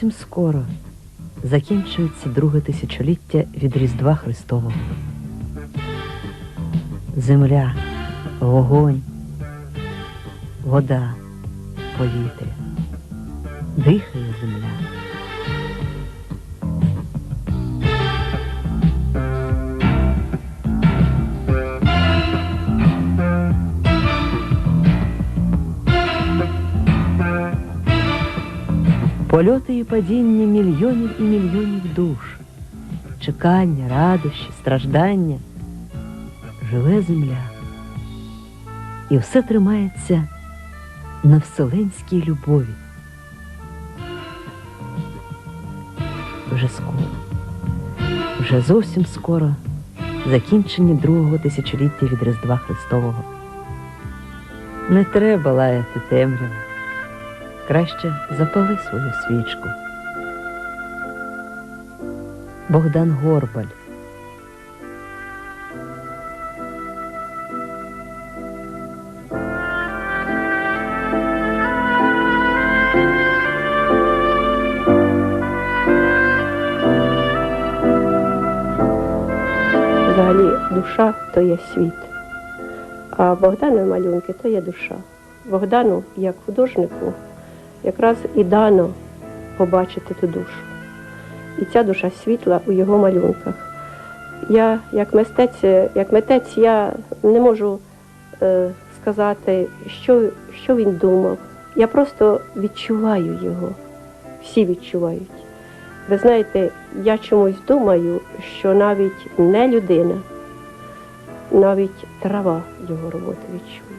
Зовсім скоро закінчується друге тисячоліття від Різдва Христового. Земля, вогонь, вода, повітря. Дихає земля. Польоти і падіння мільйонів і мільйонів душ, чекання, радощі, страждання, живе земля. І все тримається на вселенській любові. Вже скоро, вже зовсім скоро закінчення другого тисячоліття від Різдва Христового. Не треба лаяти темряву. Краще запали свою свічку. Богдан Горбаль. Взагалі душа то є світ. А Богдана малюнки то є душа. Богдану, як художнику, якраз і дано побачити ту душу. І ця душа світла у його малюнках. Я, як мистець, як митець, я не можу е, сказати, що, що він думав. Я просто відчуваю його. Всі відчувають. Ви знаєте, я чомусь думаю, що навіть не людина, навіть трава його роботи відчує.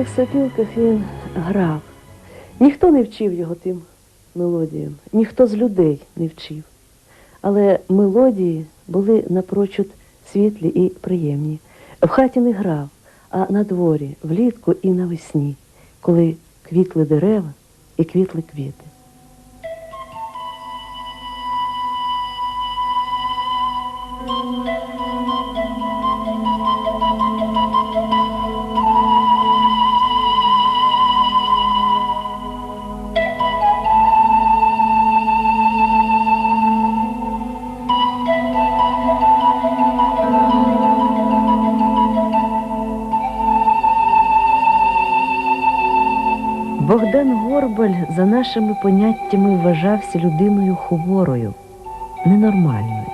Цих сопілках він грав. Ніхто не вчив його тим мелодіям, ніхто з людей не вчив. Але мелодії були напрочуд світлі і приємні. В хаті не грав, а на дворі, влітку і навесні, коли квітли дерева і квітли квіти. Нашими поняттями вважався людиною хворою, ненормальною.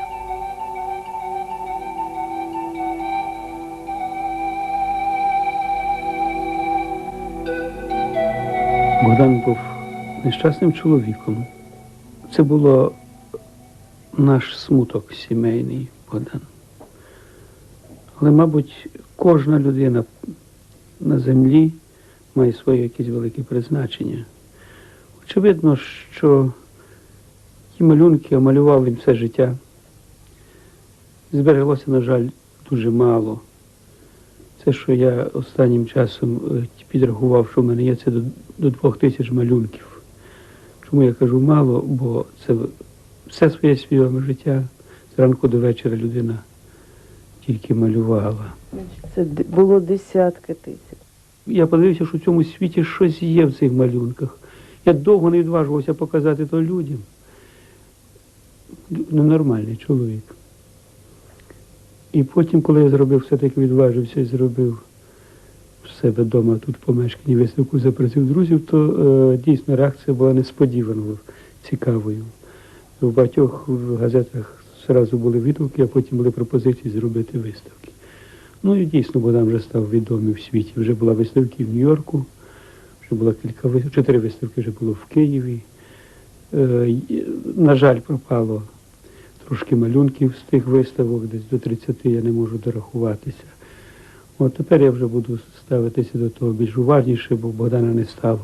Богдан був нещасним чоловіком. Це було наш смуток сімейний Богдан. Але, мабуть, кожна людина на землі має своє якесь велике призначення. Очевидно, що ті малюнки малював він все життя. Збереглося, на жаль, дуже мало. Це, що я останнім часом е, підрахував, що в мене є це до, до двох тисяч малюнків. Чому я кажу мало? Бо це все своє свідоме життя зранку до вечора людина тільки малювала. Це було десятки тисяч. Я подивився, що в цьому світі щось є в цих малюнках. Я довго не відважувався показати то людям. Лю- Ненормальний чоловік. І потім, коли я зробив, все-таки відважився і зробив в себе вдома тут в помешканні виставку запросив друзів, то е, дійсно реакція була несподіваною, цікавою. В багатьох газетах зразу були відгуки, а потім були пропозиції зробити виставки. Ну і дійсно Богдан вже став відомий в світі. Вже була виставки в Нью-Йорку, вже була кілька чотири виставки вже було в Києві. Е, На жаль, пропало трошки малюнків з тих виставок, десь до 30 я не можу дорахуватися. От тепер я вже буду ставитися до того більш уважніше, бо Богдана не стало.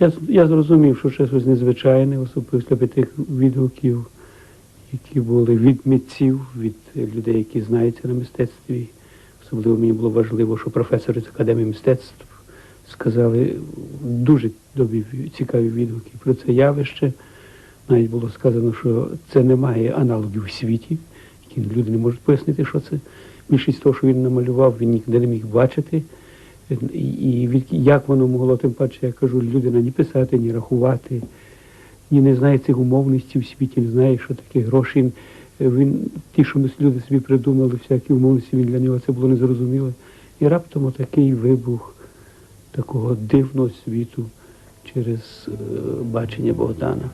Я, я зрозумів, що це щось незвичайне, особливо після тих відгуків, які були від митців, від людей, які знаються на мистецтві. Особливо мені було важливо, що професори з академії мистецтв сказали дуже добрі цікаві відгуки про це явище. Навіть було сказано, що це не має аналогів у світі, які люди не можуть пояснити, що це. Більшість того, що він намалював, він ніде не міг бачити. І, і від, як воно могло, тим паче, я кажу, людина ні писати, ні рахувати, ні не знає цих умовностей в світі, не знає, що таке гроші. Він, ті, що ми люди собі придумали, всякі умовності, він для нього це було незрозуміло. І раптом отакий вибух такого дивного світу через е, бачення Богдана.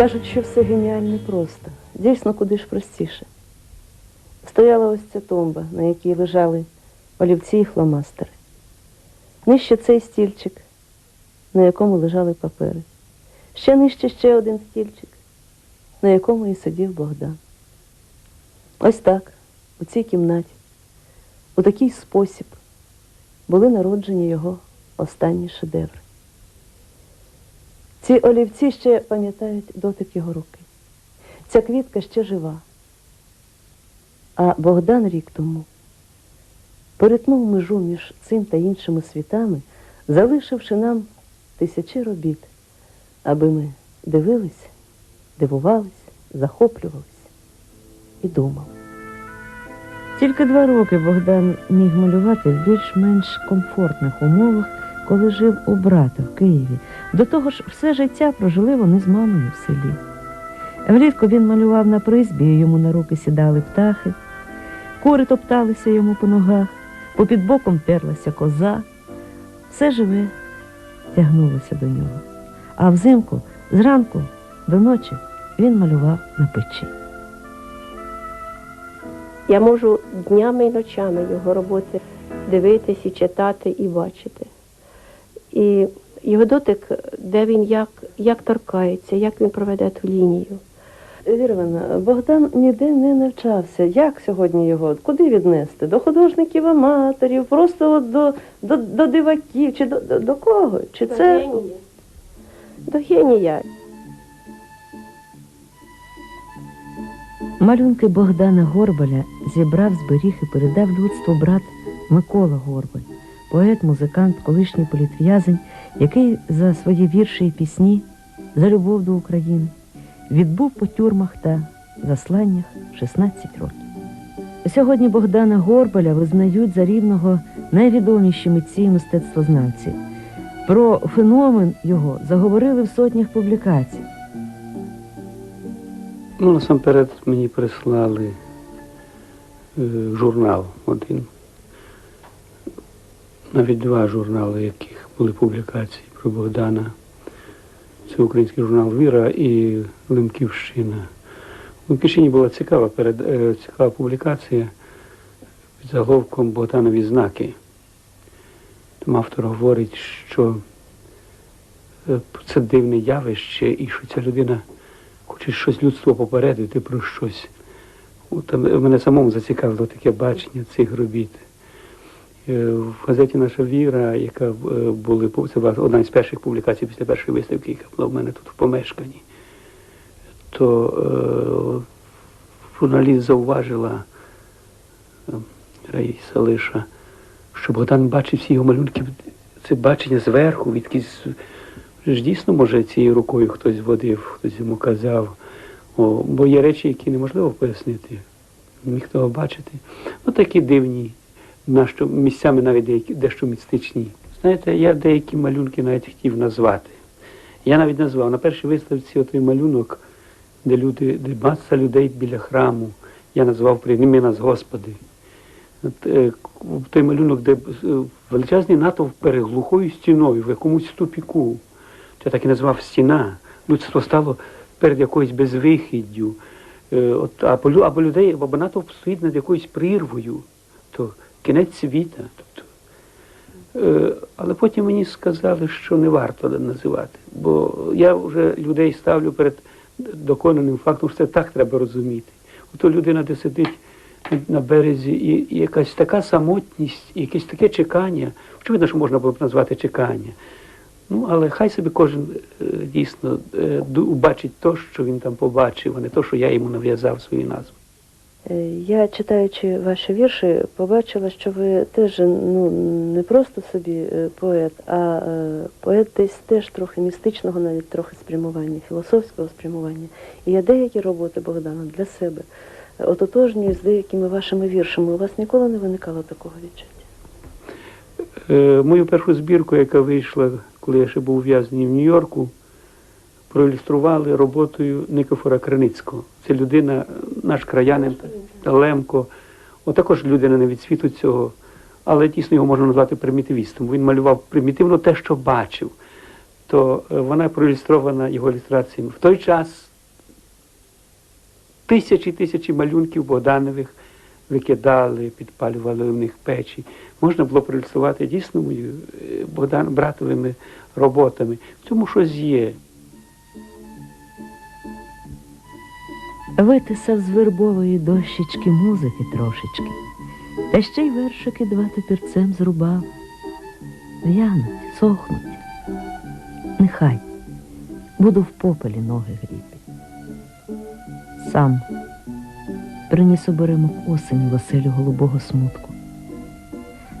Кажуть, що все геніальне просто. Дійсно, куди ж простіше. Стояла ось ця тумба, на якій лежали олівці і фломастери. Нижче цей стільчик, на якому лежали папери. Ще нижче ще один стільчик, на якому і сидів Богдан. Ось так, у цій кімнаті, у такий спосіб були народжені його останні шедеври. Ці олівці ще пам'ятають дотик його руки. Ця квітка ще жива. А Богдан рік тому перетнув межу між цим та іншими світами, залишивши нам тисячі робіт, аби ми дивились, дивувались, захоплювались і думали. Тільки два роки Богдан міг малювати в більш-менш комфортних умовах, коли жив у брата в Києві. До того ж, все життя прожили вони з мамою в селі. Влітку він малював на призбі, і йому на руки сідали птахи, кури топталися йому по ногах, попід боком терлася коза. Все живе тягнулося до нього. А взимку, зранку до ночі, він малював на печі. Я можу днями і ночами його роботи дивитись і читати і бачити. І його дотик, де він як, як торкається, як він проведе ту лінію. Віра Івановна, Богдан ніде не навчався. Як сьогодні його? Куди віднести? До художників аматорів, просто от до, до, до диваків, чи до, до, до кого? Чи До це генія. До генія. малюнки Богдана Горбаля зібрав, зберіг і передав людству брат Микола Горбаль, поет, музикант, колишній політв'язень, який за свої вірші і пісні, за любов до України, відбув по тюрмах та засланнях 16 років. Сьогодні Богдана Горбаля визнають за рівного найвідоміші митці і мистецтвознавці. Про феномен його заговорили в сотнях публікацій. Ну, насамперед мені прислали е, журнал один. Навіть два журнали, яких були публікації про Богдана. Це український журнал Віра і Лемківщина. У Лемківщині була цікава, перед, е, цікава публікація під заголовком Богданові знаки. Там автор говорить, що е, це дивне явище і що ця людина хоче щось людство попередити про щось. От, а мене самому зацікавило таке бачення цих робіт. Е, В газеті Наша віра, яка е, були це була одна з перших публікацій після першої виставки, яка була в мене тут в помешканні, то е, журналіст зауважила Раїса Лиша, що Богдан бачив всі його малюнки, це бачення зверху, відкись ж дійсно, може, цією рукою хтось водив, хтось йому казав. О, бо є речі, які неможливо пояснити. Міг того бачити. Ну такі дивні, нащо місцями навіть деякі дещо містичні Знаєте, я деякі малюнки навіть хотів назвати. Я навіть назвав на першій виставці отой малюнок, де люди, де маса людей біля храму. Я назвав Прийми нас, Господи. От, е, той малюнок, де е, величезний натовп перед глухою стіною, в якомусь тупіку. Це так і назвав стіна. Людство стало перед якоюсь безвихіддю. Е, От, або людей, або натовп стоїть над якоюсь прірвою, то кінець світа. Тобто, Е, Але потім мені сказали, що не варто називати. Бо я вже людей ставлю перед доконаним фактом, що це так треба розуміти. Ото людина, де сидить на березі, і, якась така самотність, і якесь таке чекання. Очевидно, що можна було б назвати чекання. Ну, але хай собі кожен е, дійсно е, бачить то, що він там побачив, а не то, що я йому нав'язав свою назву. Е, Я, читаючи ваші вірші, побачила, що ви теж ну, не просто собі е, поет, а е, поет десь теж трохи містичного, навіть трохи спрямування, філософського спрямування. І я деякі роботи Богдана для себе ототожнюю з деякими вашими віршами. У вас ніколи не виникало такого відчуття? Мою першу збірку, яка вийшла, коли я ще був ув'язнений в Нью-Йорку, проілюстрували роботою Никофора Криницького. Це людина, е, наш краянин Лемко. Також людина не від світу цього, але дійсно його можна назвати примітивістом. Він малював примітивно те, що бачив. То е, вона проілюстрована його ілюстраціями. В той час тисячі тисячі малюнків Богданових викидали, підпалювали в них печі. Можна було проілюструвати дійсно мою е, Богдан братовими роботами. В цьому щось є. Витисав з вербової дощечки музики трошечки, та ще й вершики два топірцем зрубав. В'януть, сохнуть. Нехай буду в попелі ноги гріти. Сам приніс оберемок осені в оселю голубого смутку.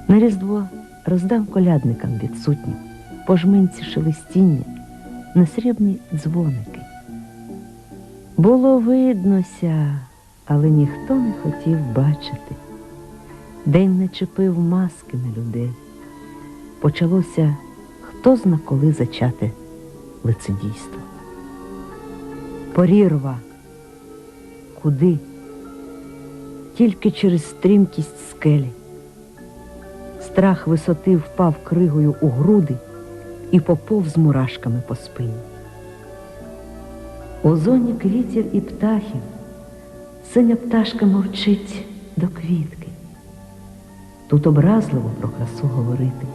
На різдво роздам колядникам відсутнім по жминці шелестіння на срібні дзвоники. Було виднося, але ніхто не хотів бачити. День не чепив маски на людей. Почалося хто зна коли зачати лицедійство. Порірва. Куди? Тільки через стрімкість скелі. Страх висоти впав кригою у груди і поповз мурашками по спині. У зоні квітів і птахів синя пташка мовчить до квітки. Тут образливо про красу говорити.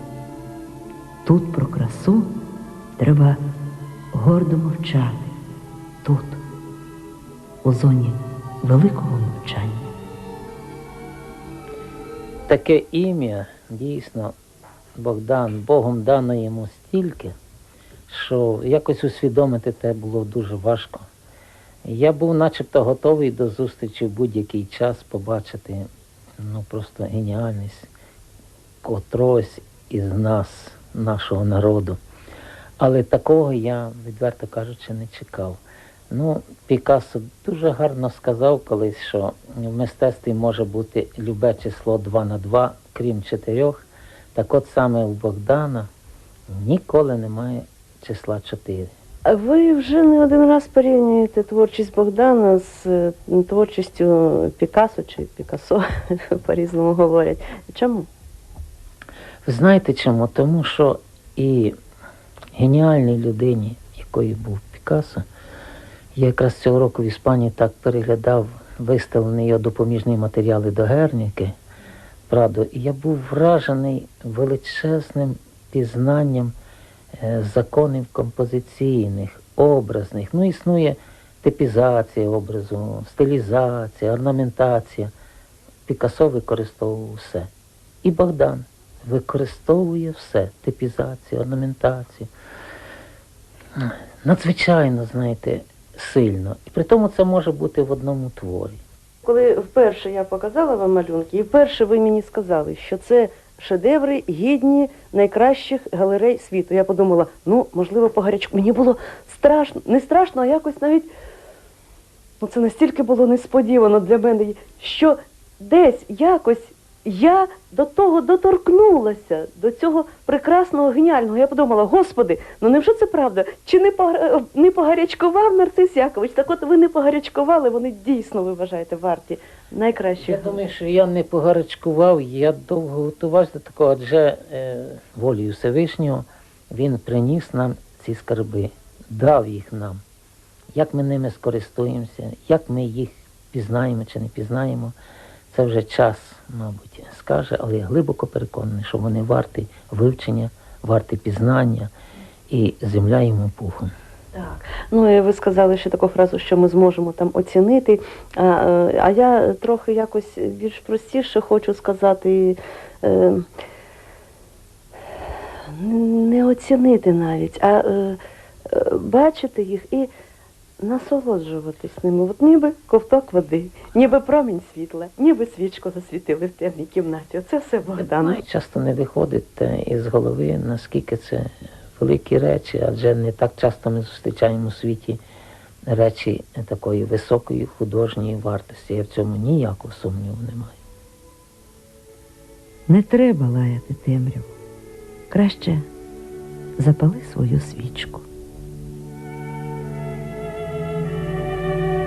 Тут про красу треба гордо мовчати. Тут, у зоні великого мовчання. Таке ім'я дійсно Богдан, Богом дано йому стільки, що якось усвідомити те було дуже важко. Я був начебто готовий до зустрічі в будь-який час побачити ну, просто геніальність котрогось із нас, нашого народу. Але такого я, відверто кажучи, не чекав. Ну, Пікассо дуже гарно сказав колись, що в мистецтві може бути любе число 2 на 2, крім чотирьох. Так от саме у Богдана ніколи немає числа 4. А Ви вже не один раз порівнюєте творчість Богдана з творчістю Пікассо чи Пікассо, по-різному говорять. Чому? Ви знаєте чому? Тому що і геніальній людині, якою був Пікассо, я якраз цього року в Іспанії так переглядав виставлені його допоміжні матеріали до Герніки, Прадо, і я був вражений величезним пізнанням законів композиційних, образних. Ну, існує типізація образу, стилізація, орнаментація. Пікассо використовував все. І Богдан використовує все, типізацію, орнаментацію. Надзвичайно, знаєте, сильно. І при тому це може бути в одному творі. Коли вперше я показала вам малюнки, і вперше ви мені сказали, що це шедеври гідні найкращих галерей світу. Я подумала, ну, можливо, по гарячку. Мені було страшно, не страшно, а якось навіть ну, це настільки було несподівано для мене, що десь якось я до того доторкнулася, до цього прекрасного, геніального. Я подумала, господи, ну невже це правда? Чи не, погар- не погарячкував Нарцис Якович? Так от ви не погарячкували, вони дійсно, ви вважаєте, варті Я думаю, що я не погарячкував, я довго готувався до такого, адже е, волею Всевишнього він приніс нам ці скарби, дав їх нам. Як ми ними скористуємося, як ми їх пізнаємо чи не пізнаємо, це вже час, мабуть, скаже, але я глибоко переконаний, що вони варті вивчення, варті пізнання і земля йому пухом. Так. Ну і ви сказали ще таку фразу, що ми зможемо там оцінити. А, е, а я трохи якось більш простіше хочу сказати. Е, не оцінити навіть, а е, е, бачити їх і насолоджуватись ними. От ніби ковток води, ніби промінь світла, ніби свічку засвітили в темній кімнаті. Оце все Богдан. Часто не виходить е, із голови, наскільки це великі речі, адже не так часто ми зустрічаємо у світі речі такої високої художньої вартості. Я в цьому ніякого сумніву не маю. Не треба лаяти темряву. Краще запали свою свічку.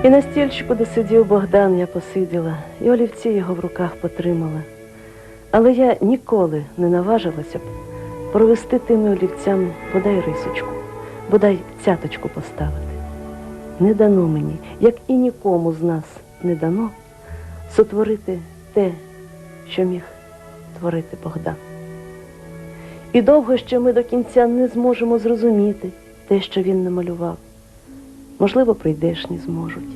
І на стільчику, де сидів Богдан, я посиділа, і олівці його в руках потримала. Але я ніколи не наважилася б провести тими олівцями бодай рисочку, бодай цяточку поставити. Не дано мені, як і нікому з нас не дано, сотворити те, що міг творити Богдан. І довго ще ми до кінця не зможемо зрозуміти те, що він намалював. Можливо, прийдешні зможуть.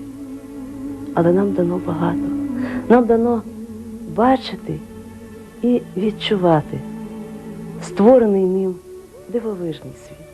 Але нам дано багато. Нам дано бачити і відчувати створений ним дивовижний світ.